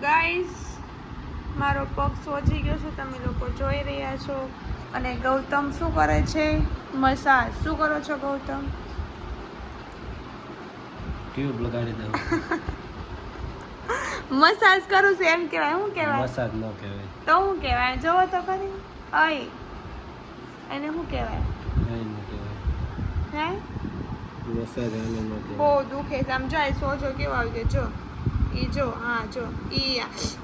Guys મારો પગ સોજી ગયો છે તમે લોકો જોઈ રહ્યા છો. અને ગૌતમ શું કરે છે? મસાજ. શું કરો છો ગૌતમ? ટ્યુબ લગાડી દઉં. મસાજ કરું છું એમ કહેવાય. શું કહેવાય? મસાજ ન કહેવાય. તો શું કહેવાય? જોવો તો ખરી. અય. એને શું કહેવાય? કહેવાય. હે? મસાજ આને ન બહુ કહેવાય દુખે સમજાય સોજો કેવો આવી ગયો. જો. ઈ જો હા જો ઈ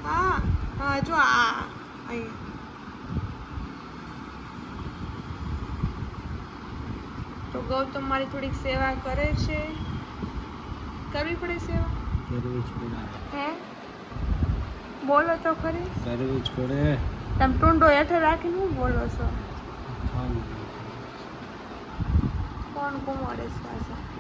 આ. હા જો આ અહીં. તો ગૌતમ મારી થોડીક સેવા કરે છે. કરવી પડે સેવા? કરવી જ પડે. હે? બોલો તો ખરી. કરવી જ પડે. તમે ટુંડો હેઠે રાખીને હું બોલો છો? કોણ કુમારે છે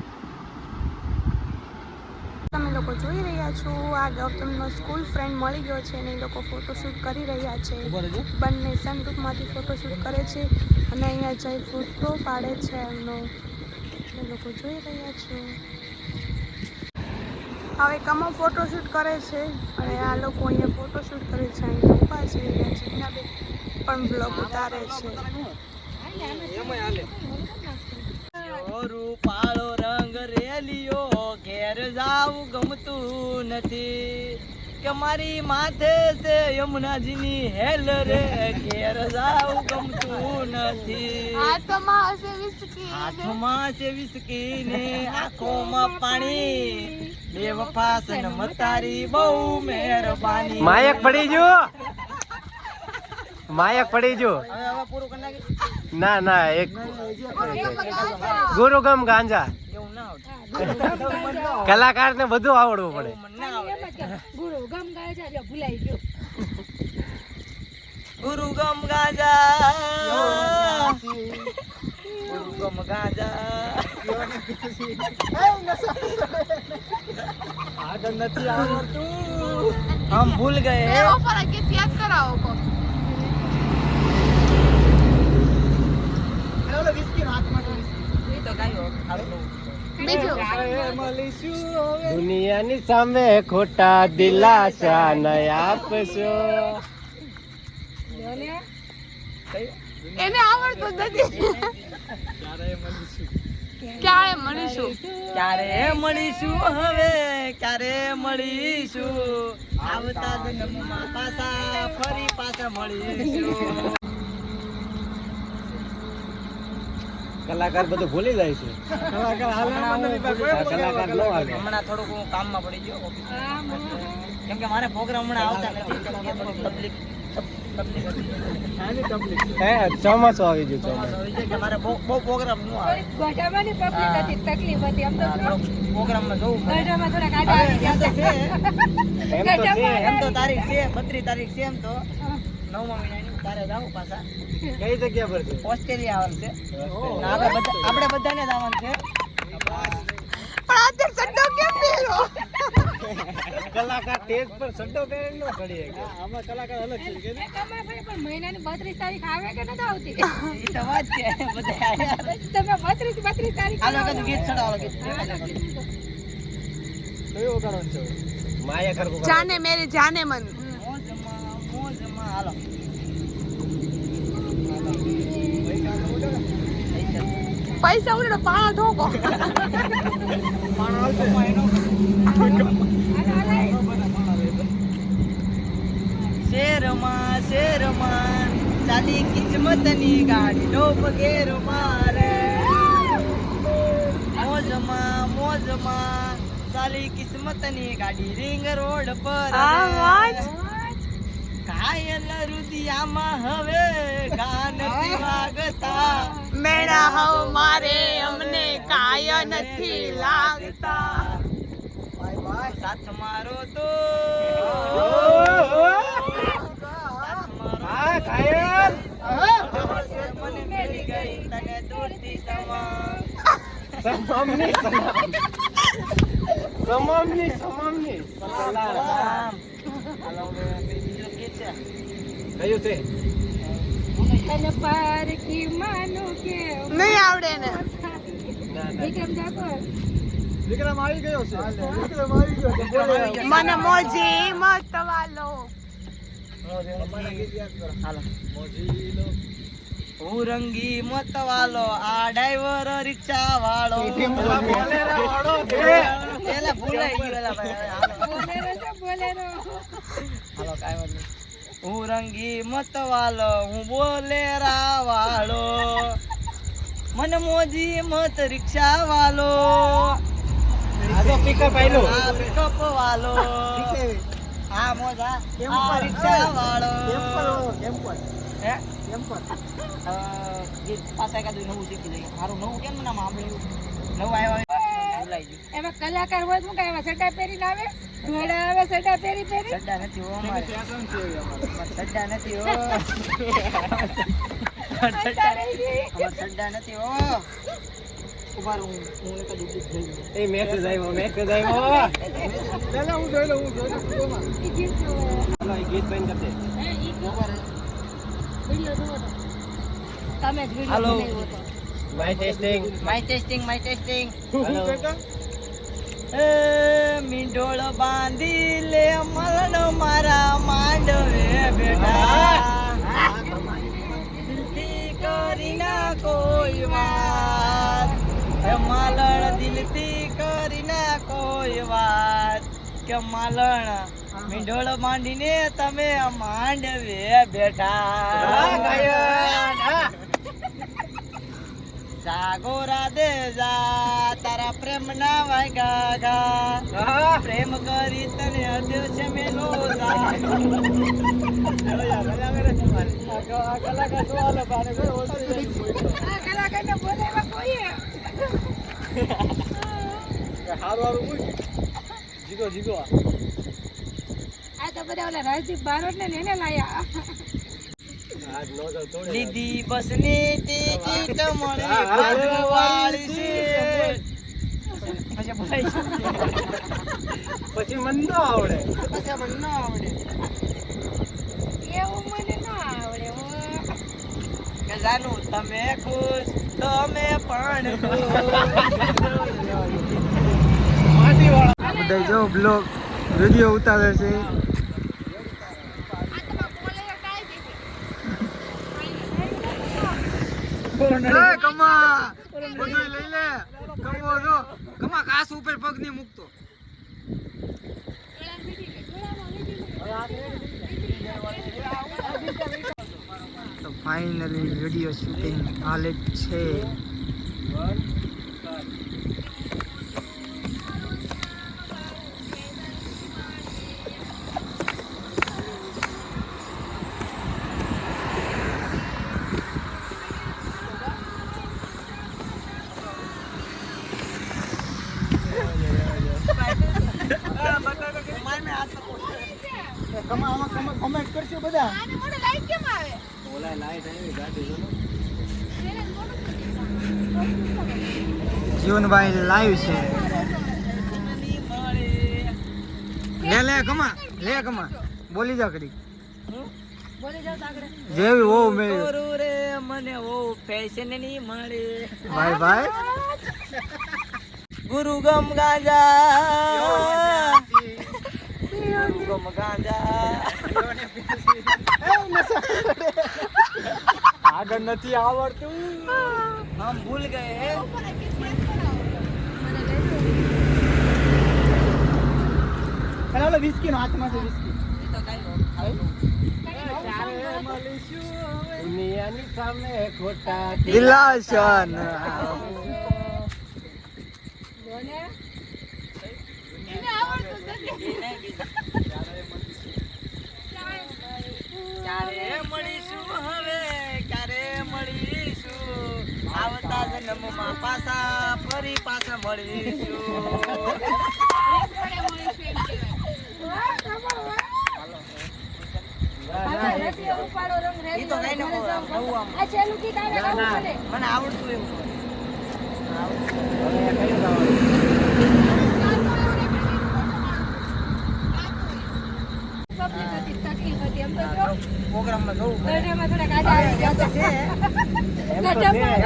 તમે લોકો જોઈ રહ્યા છો. આ ગૌતમનો સ્કૂલ ફ્રેન્ડ મળી ગયો છે અને એ લોકો ફોટોશૂટ કરી રહ્યા છે. બંને સનરૂપમાંથી ફોટોશૂટ કરે છે અને અહીંયા જઈ ફોટો પાડે છે એમનો. તમે લોકો જોઈ રહ્યા છો. હવે કમો ફોટોશૂટ કરે છે અને આ લોકો અહીંયા ફોટોશૂટ કરે છે. અહીંયા ઊભા છે અહીંયા પણ બ્લોગ ઉતારે છે. રૂપાળો રંગ રેલિયો ઘેર જાવું નથી કે મારી માથે છે યમુનાજીની હેલ રે ઘેર જાવ ગમતું નથી. હાથમાં છે વિસ્કી હાથમાં છે વિસ્કી ને આંખોમાં પાણી. બે વફા મતારી તારી બહુ મહેરબાની. માયક પડી જો. માયક પડી જો. હવે હવે પૂરું કરી નાખી ના ના એક ગુરુગમ ગાંજા. કલાકાર ને બધું આવડવું પડે. ગુરુ ગમ ગાય ભૂલાઈ ગયો. ગુરુ ગમ ગાજા ગુરુ ગમ ગાજા આગળ નથી આવડતું. હમ ભૂલ ગયે. કે યાદ કરાવો કો એ તો ગાયો. દુનિયાની સામે ખોટા દિલાસા ન આપશો. એને આવડતું નથી. ક્યારે મળીશું? ક્યારે મળીશું હવે? ક્યારે મળીશું? આવતા જન્મમાં પાછા ફરી પાછા મળીશું. કલાકાર બધું ભૂલી જાય છે. કલાકાર નો હાલે. હમણાં થોડુંક હું કામમાં પડી ગયો કેમ કે મારે પ્રોગ્રામ હમણાં આવતા નથી તકલીફ ચોમાસું આવી ગયું ચોમાસું મારે બહુ પ્રોગ્રામ ન આવે. પબ્લિક હતી તકલીફ હતી તો પ્રોગ્રામમાં જવું ગઢામાં થોડા કાંટા આવી ગયા. એમ તો છે એમ તો તારીખ છે બત્રીસ તારીખ છે એમ તો. નવમા મહિનાની તારે જાવું પાછા. કઈ જગ્યા પર છે ઓસ્ટ્રેલિયા આવવાનું છે. આપણે બધા આપણે બધાને જ આવવાનું છે. પણ અત્યારે સડ્ડો કેમ પહેરો? કલાકાર સ્ટેજ પર સડ્ડો ન આમાં કલાકાર અલગ છે કે પણ મહિનાની બત્રીસ તારીખ આવે કે નથી આવતી? એ તો વાત છે. બધા તમે બત્રીસ બત્રીસ તારીખ હાલો કદું ગીત ચડાવો ગીત કયો કારણ છે? માયા કરવું જાને મેરી જાને મન. હાલો. પૈસા ઉડે પાણા ઠોકો શેરમાં શેરમાં ચાલી કિસ્મતની ગાડી નો પગેર મારે. મોજમાં મોજમાં ચાલી કિસ્મતની ગાડી રિંગ રોડ પર આ ઘાયલ રુદિયામાં હવે ગાન વાગતા મેળા હવ મારે અમને કાય નથી લાગતા. સાથ મારો તો. સાથ મારો હા ઘાયલ મને મળી ગઈ તને દૂરથી સમા તમામની તમામ તમામની તમામની સલામ હાલો હવે બીજું ગીત છે કયું છે તને પારકી માનું કે નહીં આવડે ને વિક્રમ ઠાકોર. હા, હા. તને પારકી માનું કે હા, હા. વિક્રમ આવી ગયો છે. વિક્રમ આવી ગયો છે. વિક્રમ આવી ગયો. મને મોજી મત વાલો. હું રંગી મત વાલો આ ડ્રાઈવર રિક્ષા વાળો. પેલા ભૂલાઈ ગયો બોલેરો બોલેરો હાલો કાંઈ વાંધો નહીં. હું રંગી મત વાલો હું બોલેરા વાળો મને મોજી મત રિક્ષા વાલો આ તો પિકઅપ આયલો. પિકઅપ વાલો. હા મોજા આ રિક્ષા વાળો હે અ, ગીત પાછા એકાદું નવું શીખી લઈએ. મારું નવું કેમ ના સાંભળ્યું? નવું આવ્યા. એમાં કલાકાર હોય શું કાંઈ એમાં સટા પહેરીને આવે? ઘોડા આવે સટા પેરી પહેરી? સડ્ડા નથી હો સડ્ડા નથી હો. સડ્ડા નથી હો. એ મેસેજ આવ્યો મેસેજ આવ્યો લે લે હું જોઈ લઉં હું જોઈ લઉં. તું માં ઈ ગીત જોવો. હાલો, એ ગીત બંધ કરી દે. હે, ઈ ગીત? વીડિયો જોવો તો. તમે જ video hello. My testing my testing my testing હાલો. એ મીંઢોળ બાંધી લે, મરણ મારા માંડવે બેટા. દિલથી કરી ના કોઈ વાત. માલણ દિલથી કરી ના કોઈ વાત. કે માલણ મીંઢોળ બાંધીને તમે માંડવે બેટા. જાગો રાધે જા, તારા પ્રેમ ના વાગ્યા ગા પ્રેમ કરી તને અડ્યો છે મેલો. જીગો જીગો આ તો બધા ઓલા રાજદીપ બારોટ ને લઈને લાયા નો લીધી બસની ટિકિટ મળી હા. છે. પછી મન ન આવડે. પછી મન ન આવડે. એવું મને ના આવડે. કે જાનું તમે ખુશ તમે પણ માટી વાળા. બધા જો બ્લોગ વીડિયો ઉતારે છે આ તમારા બોલેરો કાંઈ દીધી. એ કમા બધું લઈ લે. કમો જો. કમા કાસ ઉપર પગ નહીં મૂકતો. તો ફાઇનલી વીડિયો શૂટિંગ હાલે છે. કમા કમેન્ટ કરશો બધા. આને મોડે લાઈટ કેમ આવે? ઓલા લાઈટ આવી ગાડી. જીવનભાઈ લાઈવ છે. લે લે કમા લે કમા બોલી જા કરી જેવી ઓ મે રે? મને ઓ ફેશનની મળે. ભાઈ ભાઈ. ગુરુ ગમ ગાંજા. ગોમ ગાંજા આગળ નથી આવડતું. હમ ભૂલ ગયે હે? ચાલો વિસ્કી નો હાથમાં છે વિસ્કી દુનિયાની સામે ખોટા દિલાશન ક્યારે મળીશું હવે? ક્યારે મળીશું? આવતા જન્મમાં પાછા ફરી પાછા મળીશું. મને આવડતું એમ કહેવાય. વાહ, ખબર વાહ. હાલો, રસીઓ ઉપાડો રંગ રેડી ઈ તો કઈ વાળો નવું ઘરે જાઓ. નવું આમ. આ છેલ્લું ગીત આવે ગાવું પડે. મને આવડતું એવું પબ્લિક હતી, તકલીફ હતી. એમ તો જો, પ્રોગ્રામમાં જવું ગઢામાં થોડાક આડા આવી ગયા છે.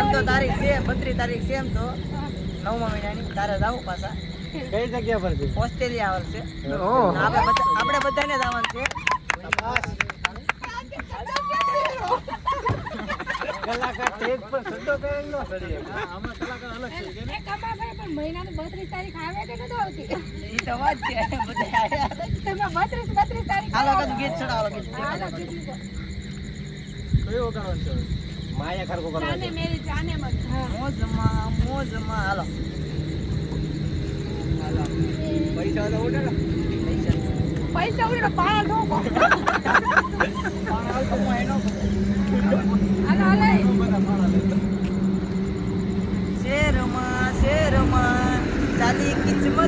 એમ તો તારીખ છે બત્રીસ તારીખ છે એમ તો. નવમા મહિનાની તારે જાવ પાછા. કઈ જગ્યા પરથી? ઓસ્ટ્રેલિયા આવશે ઓહ. આપણે બધાને જવાનું છે. કલાકાર નો આમાં અલગ છે એ કમાભાઈ પણ મહિનાની બત્રીસ તારીખ આવે કે નથી આવતી ઈ તો વાત છે બધા તમે બત્રીસ બત્રીસ તારીખ હાલો કાંઈ ગીત ચડાવો ગીત. હાલો કીધું કયો વગાડવાનું છે? માયા ખરકો કરવાનો જાને મેરી જાને મત. મોજમાં મોજમાં. હાલો. હાલો. પૈસા તો ઉડે પૈસા. પૈસા ઉડે પાણા ઠોકો એનો હાલો હાલો શેરમાં શેરમાં ચાલી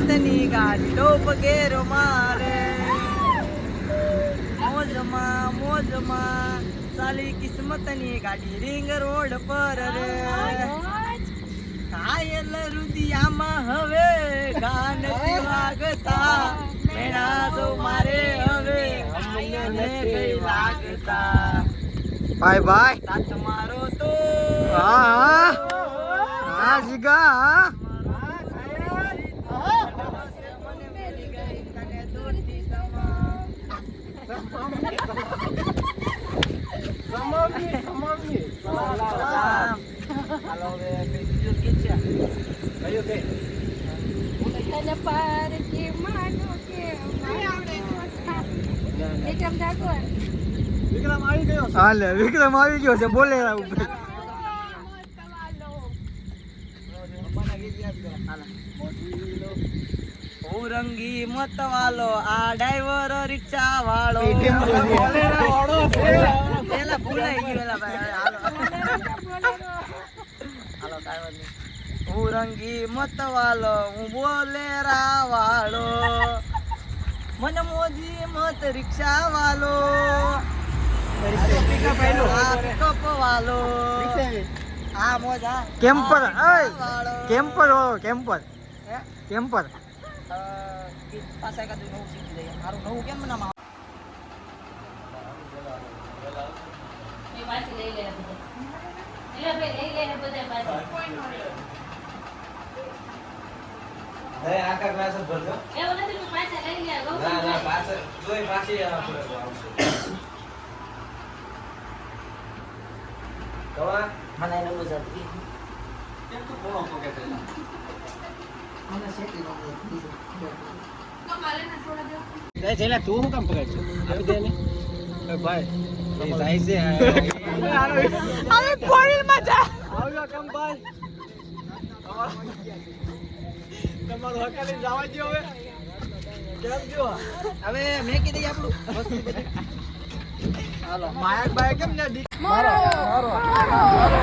કિસ્મતની ગાડીઓ પગેરો મારે. મોજમાં મોજમાં ચાલી કિસ્મતની ગાડી રિંગ રોડ પર રે. કાયલ રુદિયામાં હવે ગાન વાગતા. મેળા તો મારે હવે કઈ લાગતા. બાય બાય સાથ મારો તો. હા હા. હા જીગા હા મને મેલી ગઈ તને દૂરથી સમા. સમાવની, સમાવની. હાલો હવે બીજું ગીત છે કયું કે? તને પાર કે માનો કે એકમ જાગો વિક્રમ આવી ગયો છે. હાલે વિક્રમ આવી ગયો છે બોલે ઉપર. રંગી મત વાલો આ ડ્રાઈવર રિક્ષા વાળો. પેલા ભૂલાઈ ગયું પેલા ભાઈ હાલો. હાલો કાંઈ વાંધો નહીં. હું રંગી મત વાલો હું બોલેરા વાળો. મને મોજી મત રિક્ષા વાલો કેમ્પર કેમ્પર વાળો કેમ્પર કેમ્પર આખા glass જ ભરજો. એવું નથી પાછા લઈ લે ના, ના, પાછળ જોઈ પાછી આવશે. મને એને કેમ તું? મને શું કામ પકડ છે? આપી દે ને. ભાઈ, એ જાય છે. હવે ફોરેનમાં જા આવજો. તમારું હકાલી જવા દ્યો હવે. કેમ જો? હવે મેકી દઈએ આપણું વસ્તુ બધી હાલો માયક બાય કેમ ને મારો મારો મારો.